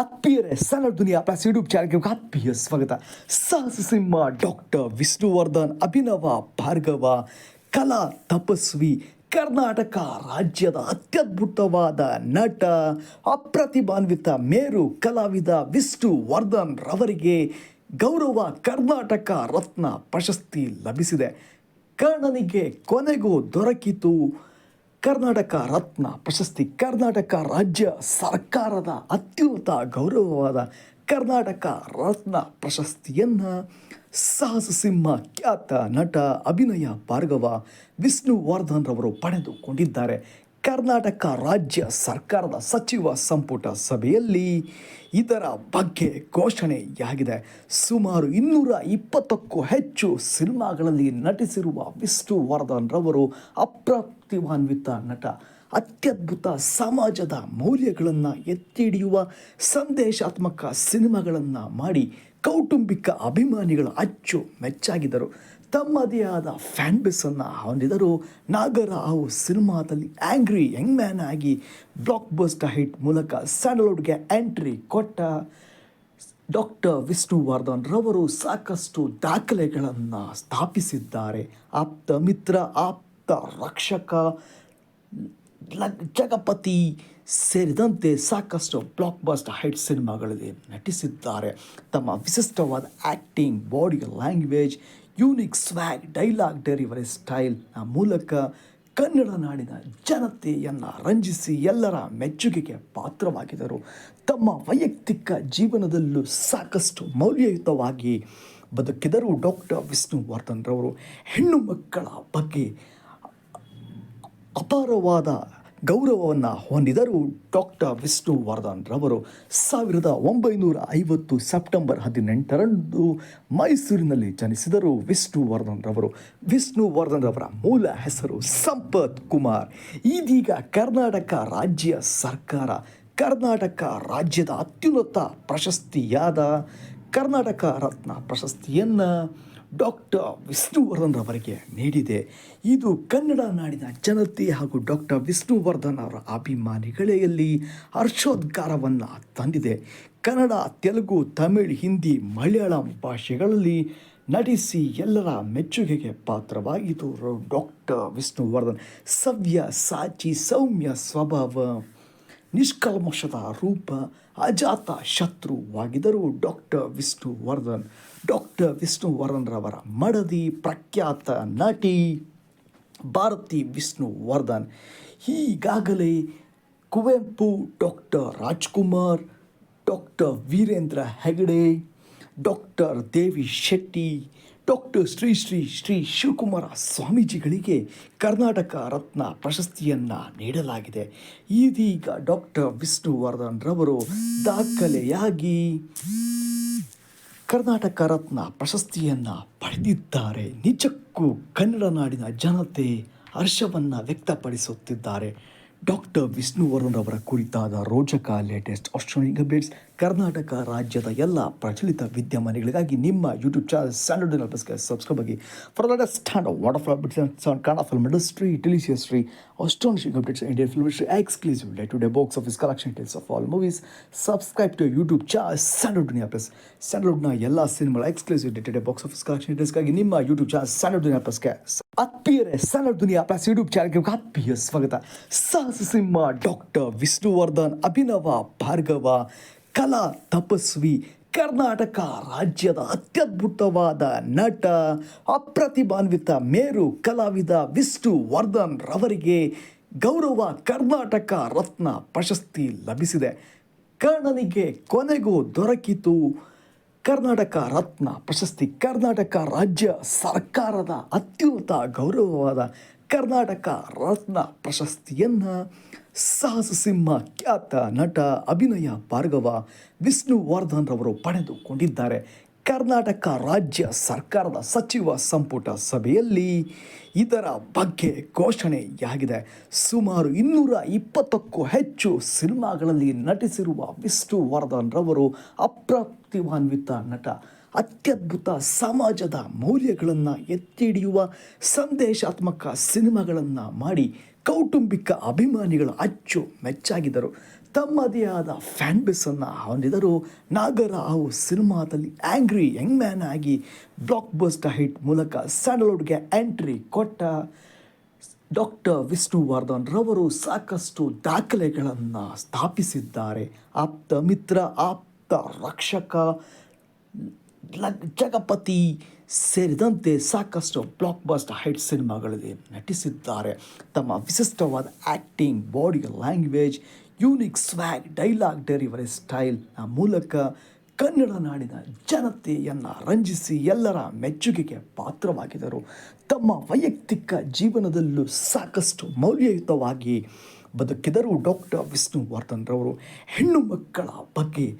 ಆತ್ಮೀಯರೇ ಸಣ್ಣ Duniya plus YouTube ಚಾನಲ್ಗೆ ಆತ್ಮೀಯ ಸ್ವಾಗತ. ಸಾಹಸ ಸಿಂಹ ಡಾಕ್ಟರ್ ವಿಷ್ಣುವರ್ಧನ್, ಅಭಿನವ ಭಾರ್ಗವ, ಕಲಾ ತಪಸ್ವಿ, ಕರ್ನಾಟಕ ರಾಜ್ಯದ ಅತ್ಯದ್ಭುತವಾದ ನಟ, ಅಪ್ರತಿಭಾನ್ವಿತ ಮೇರು ಕಲಾವಿದ ವಿಷ್ಣುವರ್ಧನ್ ರವರಿಗೆ ಗೌರವ ಕರ್ನಾಟಕ ರತ್ನ ಪ್ರಶಸ್ತಿ ಲಭಿಸಿದೆ. ಕರ್ಣನಿಗೆ ಕೊನೆಗೂ ದೊರಕಿತು. ಕರ್ನಾಟಕ ರತ್ನ, ಪ್ರಶಸ್ತಿ ಕರ್ನಾಟಕ ರಾಜ್ಯ ಸರ್ಕಾರದ ಅತ್ಯುನ್ನತ ಗೌರವವಾದ ಕರ್ನಾಟಕ ರತ್ನ ಪ್ರಶಸ್ತಿಯನ್ನು ಸಾಹಸ ಸಿಂಹ ಖ್ಯಾತ ನಟ ಅಭಿನಯ ಭಾರ್ಗವ ವಿಷ್ಣುವರ್ಧನ್ ರವರು ಪಡೆದುಕೊಂಡಿದ್ದಾರೆ. ಕರ್ನಾಟಕ ರಾಜ್ಯ ಸರ್ಕಾರದ ಸಚಿವ ಸಂಪುಟ ಸಭೆಯಲ್ಲಿ ಇದರ ಬಗ್ಗೆ ಘೋಷಣೆಯಾಗಿದೆ. ಸುಮಾರು ಇನ್ನೂರ ಇಪ್ಪತ್ತಕ್ಕೂ ಹೆಚ್ಚು ಸಿನಿಮಾಗಳಲ್ಲಿ ನಟಿಸಿರುವ ವಿಷ್ಣುವರ್ಧನ್ ರವರು ಅಪ್ರಾಪ್ತಿವಾನ್ವಿತ ನಟ. ಅತ್ಯದ್ಭುತ ಸಮಾಜದ ಮೌಲ್ಯಗಳನ್ನು ಎತ್ತಿಡಿಯುವ ಸಂದೇಶಾತ್ಮಕ ಸಿನಿಮಾಗಳನ್ನು ಮಾಡಿ ಕೌಟುಂಬಿಕ ಅಭಿಮಾನಿಗಳು ಅಚ್ಚು ಮೆಚ್ಚಾಗಿದ್ದರು. ತಮ್ಮದೇ ಆದ ಫ್ಯಾನ್ ಬೇಸನ್ನು ಹೊಂದಿದರು ನಾಗರಾವ್ ಸಿನಿಮಾದಲ್ಲಿ ಆ್ಯಂಗ್ರಿ ಯಂಗ್ ಮ್ಯಾನ್ ಆಗಿ ಬ್ಲಾಕ್ ಬಸ್ಟ್ ಹಿಟ್ ಮೂಲಕ ಸ್ಯಾಂಡಲ್ವುಡ್ಗೆ ಎಂಟ್ರಿ ಕೊಟ್ಟ ಡಾಕ್ಟರ್ ವಿಷ್ಣುವರ್ಧನ್ ರವರು ಸಾಕಷ್ಟು ದಾಖಲೆಗಳನ್ನು ಸ್ಥಾಪಿಸಿದ್ದಾರೆ. ಆಪ್ತ ಮಿತ್ರ, ಆಪ್ತ ರಕ್ಷಕ ಜಗಪತಿ ಸೇರಿದಂತೆ ಸಾಕಷ್ಟು ಬ್ಲಾಕ್ ಬಸ್ಟ್ ಹೈಟ್ ಸಿನಿಮಾಗಳಲ್ಲಿ ನಟಿಸಿದ್ದಾರೆ. ತಮ್ಮ ವಿಶಿಷ್ಟವಾದ acting body language unique swag dialogue delivery style ಮೂಲಕ ಕನ್ನಡ ನಾಡಿನ ಜನತೆಯನ್ನು ರಂಜಿಸಿ ಎಲ್ಲರ ಮೆಚ್ಚುಗೆಗೆ ಪಾತ್ರವಾಗಿದ್ದರು. ತಮ್ಮ ವೈಯಕ್ತಿಕ ಜೀವನದಲ್ಲೂ ಸಾಕಷ್ಟು ಮೌಲ್ಯಯುತವಾಗಿ ಬದುಕಿದರು ಡಾಕ್ಟರ್ ವಿಷ್ಣುವರ್ಧನ್ರವರು ಹೆಣ್ಣು ಮಕ್ಕಳ ಬಗ್ಗೆ ಅಪಾರವಾದ ಗೌರವವನ್ನು ಹೊಂದಿದರು ಡಾಕ್ಟರ್ ವಿಷ್ಣುವರ್ಧನ್ ರವರು. ಸಾವಿರದ ಒಂಬೈನೂರ ಐವತ್ತು ಸೆಪ್ಟೆಂಬರ್ ಹದಿನೆಂಟರಂದು ಮೈಸೂರಿನಲ್ಲಿ ಜನಿಸಿದರು ವಿಷ್ಣುವರ್ಧನ್ ರವರು. ವಿಷ್ಣುವರ್ಧನ್ ರವರ ಮೂಲ ಹೆಸರು ಸಂಪತ್ ಕುಮಾರ್. ಇದೀಗ ಕರ್ನಾಟಕ ರಾಜ್ಯ ಸರ್ಕಾರ, ಕರ್ನಾಟಕ ರಾಜ್ಯದ ಅತ್ಯುನ್ನತ ಪ್ರಶಸ್ತಿಯಾದ ಕರ್ನಾಟಕ ರತ್ನ ಪ್ರಶಸ್ತಿಯನ್ನು ಡಾಕ್ಟರ್ ವಿಷ್ಣುವರ್ಧನ್ ರವರಿಗೆ ನೀಡಿದೆ. ಇದು ಕನ್ನಡ ನಾಡಿನ ಜನತೆ ಹಾಗೂ ಡಾಕ್ಟರ್ ವಿಷ್ಣುವರ್ಧನ್ ಅವರ ಅಭಿಮಾನಿಗಳಲ್ಲಿ ಹರ್ಷೋದ್ಗಾರವನ್ನು ತಂದಿದೆ. ಕನ್ನಡ, ತೆಲುಗು, ತಮಿಳ್, ಹಿಂದಿ, ಮಲಯಾಳಂ ಭಾಷೆಗಳಲ್ಲಿ ನಟಿಸಿ ಎಲ್ಲರ ಮೆಚ್ಚುಗೆಗೆ ಪಾತ್ರವಾಗಿದ್ದು ಡಾಕ್ಟರ್ ವಿಷ್ಣುವರ್ಧನ್. ಸವ್ಯ, ಸಾಚಿ, ಸೌಮ್ಯ ಸ್ವಭಾವ. ನಿಷ್ಕಲ್ಮಶದ ರೂಪ ಅಜಾತ ಶತ್ರುವಾಗಿದ್ದರು ಡಾಕ್ಟರ್ ವಿಷ್ಣುವರ್ಧನ್. ಡಾಕ್ಟರ್ ವಿಷ್ಣುವರ್ಧನ್ರವರ ಮಡದಿ ಪ್ರಖ್ಯಾತ ನಟಿ ಭಾರತಿ ವಿಷ್ಣುವರ್ಧನ್. ಈಗಾಗಲೇ Kuvempu doctor Rajkumar, doctor Veerendra Hegde, doctor Devi Shetty doctor Shri Shri Shri Shivakumara ಸ್ವಾಮೀಜಿಗಳಿಗೆ Karnataka Ratna ಪ್ರಶಸ್ತಿಯನ್ನು ನೀಡಲಾಗಿದೆ. ಇದೀಗ ಡಾಕ್ಟರ್ ವಿಷ್ಣುವರ್ಧನ್ ರವರು ದಾಖಲೆಯಾಗಿ ಕರ್ನಾಟಕ ರತ್ನ ಪ್ರಶಸ್ತಿಯನ್ನು ಪಡೆದಿದ್ದಾರೆ. ನಿಜಕ್ಕೂ ಕನ್ನಡ ನಾಡಿನ ಜನತೆ ಹರ್ಷವನ್ನು ವ್ಯಕ್ತಪಡಿಸುತ್ತಿದ್ದಾರೆ. ಡಾಕ್ಟರ್ ವಿಷ್ಣುವರ್ಧನ್ ಅವರ ಕುರಿತಾದ ರೋಚಕ ಲೇಟೆಸ್ಟ್ ಆಸ್ಟ್ರೋನಿಕ್ ಅಪ್ಡೇಟ್ಸ್ ಕರ್ನಾಟಕ ರಾಜ್ಯದ ಎಲ್ಲ ಪ್ರಚಲಿತ ವಿದ್ಯಮಾನಿಗಳಿಗಾಗಿ ನಿಮ್ಮ ಯೂಟ್ಯೂಬ್ ಚಾನಲ್ ಸ್ಟ್ಯಾಂಡರ್ಡ್ ಅಲ್ಪಸ್ಗೆ ಸಬ್ಸ್ಕ್ರೈಬ್ ಆಗಿ for the stand what of bits on Kannada film industry delicious history astonishing updates Indian film industry exclusive day to day box office collection tales of all movies subscribe to YouTube YouTube channel Standard ಸ್ಟ್ಯಾಂಡರ್ಡ್ನ ಎಲ್ಲ ಸಿನಿಮಾಗಳ exclusive day day box office collection ಡೀಟೇಲ್ಸ್ಗಾಗಿ ನಿಮ್ಮ YouTube channel standard ಪ್ಲಸ್ಗೆ ಆತ್ಮೀಯರೇ standard ದುನಿಯಾ plus YouTube ಚಾನಲ್ಗೆ ಆತ್ಮೀಯ ಸ್ವಾಗತ. ಸಾಹಸ ಸಿಂಹ ಡಾಕ್ಟರ್ ವಿಷ್ಣುವರ್ಧನ್, ಅಭಿನವ ಭಾರ್ಗವ ಕಲಾ ತಪಸ್ವಿ ಕರ್ನಾಟಕ ರಾಜ್ಯದ ಅತ್ಯದ್ಭುತವಾದ ನಟ, ಅಪ್ರತಿಭಾನ್ವಿತ ಮೇರು ಕಲಾವಿದ ವಿಷ್ಣು ವರ್ಧನ್ ರವರಿಗೆ ಗೌರವ ಕರ್ನಾಟಕ ರತ್ನ ಪ್ರಶಸ್ತಿ ಲಭಿಸಿದೆ. ಕರ್ಣನಿಗೆ ಕೊನೆಗೂ ದೊರಕಿತು ಕರ್ನಾಟಕ ರತ್ನ ಪ್ರಶಸ್ತಿ. ಕರ್ನಾಟಕ ರಾಜ್ಯ ಸರ್ಕಾರದ ಅತ್ಯುನ್ನತ ಗೌರವವಾದ ಕರ್ನಾಟಕ ರತ್ನ ಪ್ರಶಸ್ತಿಯನ್ನು ಸಾಹಸ ಸಿಂಹ ಖ್ಯಾತ ನಟ ಅಭಿನಯ ಭಾರ್ಗವ ವಿಷ್ಣುವರ್ಧನ್ ರವರು ಪಡೆದುಕೊಂಡಿದ್ದಾರೆ. ಕರ್ನಾಟಕ ರಾಜ್ಯ ಸರ್ಕಾರದ ಸಚಿವ ಸಂಪುಟ ಸಭೆಯಲ್ಲಿ ಇದರ ಬಗ್ಗೆ ಘೋಷಣೆಯಾಗಿದೆ. ಸುಮಾರು ಇನ್ನೂರ ಇಪ್ಪತ್ತಕ್ಕೂ ಹೆಚ್ಚು ಸಿನಿಮಾಗಳಲ್ಲಿ ನಟಿಸಿರುವ ವಿಷ್ಣುವರ್ಧನ್ ರವರು ಅಪ್ರಾಪ್ತಿವಾನ್ವಿತ ನಟ. ಅತ್ಯದ್ಭುತ, ಸಮಾಜದ ಮೌಲ್ಯಗಳನ್ನು ಎತ್ತಿ ಹಿಡಿಯುವ ಸಂದೇಶಾತ್ಮಕ ಸಿನಿಮಾಗಳನ್ನು ಮಾಡಿ ಕೌಟುಂಬಿಕ ಅಭಿಮಾನಿಗಳ ಅಚ್ಚು ಮೆಚ್ಚಾಗಿದ್ದರು. ತಮ್ಮದೇ ಆದ ಫ್ಯಾನ್ ಬೇಸನ್ನು ಹೊಂದಿದರು ಅವು ಸಿನಿಮಾದಲ್ಲಿ ಆ್ಯಂಗ್ರಿ ಯಂಗ್ ಮ್ಯಾನ್ ಆಗಿ ಬ್ಲಾಕ್ ಬಸ್ಟ್ ಹಿಟ್ ಮೂಲಕ ಸ್ಯಾಂಡಲ್ವುಡ್ಗೆ ಎಂಟ್ರಿ ಕೊಟ್ಟ ಡಾಕ್ಟರ್ ವಿಷ್ಣುವರ್ಧನ್ ರವರು ಸಾಕಷ್ಟು ದಾಖಲೆಗಳನ್ನು ಸ್ಥಾಪಿಸಿದ್ದಾರೆ. ಆಪ್ತ ಮಿತ್ರ, ಆಪ್ತ ರಕ್ಷಕ ಜಗಪತಿ ಸೇರಿದಂತೆ ಸಾಕಷ್ಟು ಬ್ಲಾಕ್ ಬಸ್ಟರ್ ಹೈಟ್ ಸಿನಿಮಾಗಳಲ್ಲಿ ನಟಿಸಿದ್ದಾರೆ. ತಮ್ಮ ವಿಶಿಷ್ಟವಾದ acting body language unique swag dialogue delivery ಸ್ಟೈಲ್ನ ಮೂಲಕ ಕನ್ನಡ ನಾಡಿನ ಜನತೆಯನ್ನು ರಂಜಿಸಿ ಎಲ್ಲರ ಮೆಚ್ಚುಗೆಗೆ ಪಾತ್ರವಾಗಿದ್ದರು. ತಮ್ಮ ವೈಯಕ್ತಿಕ ಜೀವನದಲ್ಲೂ ಸಾಕಷ್ಟು ಮೌಲ್ಯಯುತವಾಗಿ ಬದುಕಿದರು ಡಾಕ್ಟರ್ ವಿಷ್ಣುವರ್ಧನ್ರವರು ಹೆಣ್ಣು ಮಕ್ಕಳ ಬಗ್ಗೆ